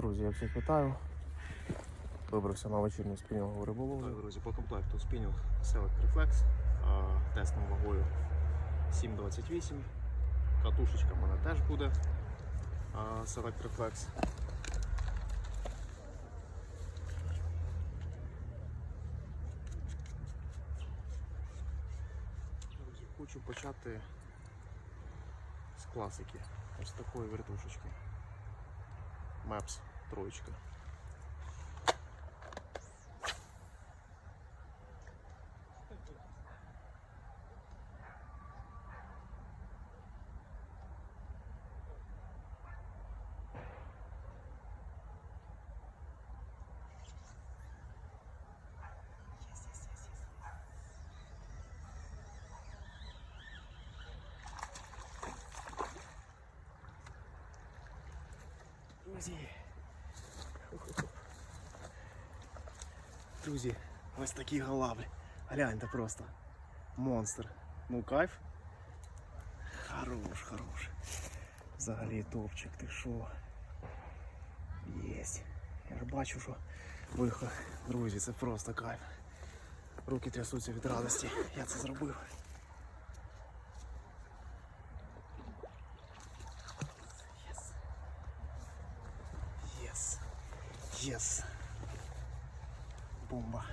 Друзі, я всіх вітаю. Вибрався на вечірню спінінгову риболовлю. Так, друзі, по комплекту спінінг Select Reflex тестом вагою 7,28. Катушечка в мене теж буде Select Reflex. Друзі, хочу почати з класики. Ось такої вертушечки. Maps троєчка. Друзі. Друзі, ось такі галавлі. Гляньте просто. Монстр. Ну кайф. Хорош, хорош. Взагалі топчик, ти що? Єсть. Я ж бачу, що виход. Друзі, це просто кайф. Руки трясуться від радості. Я це зробив. Єс. Єс. Бомба.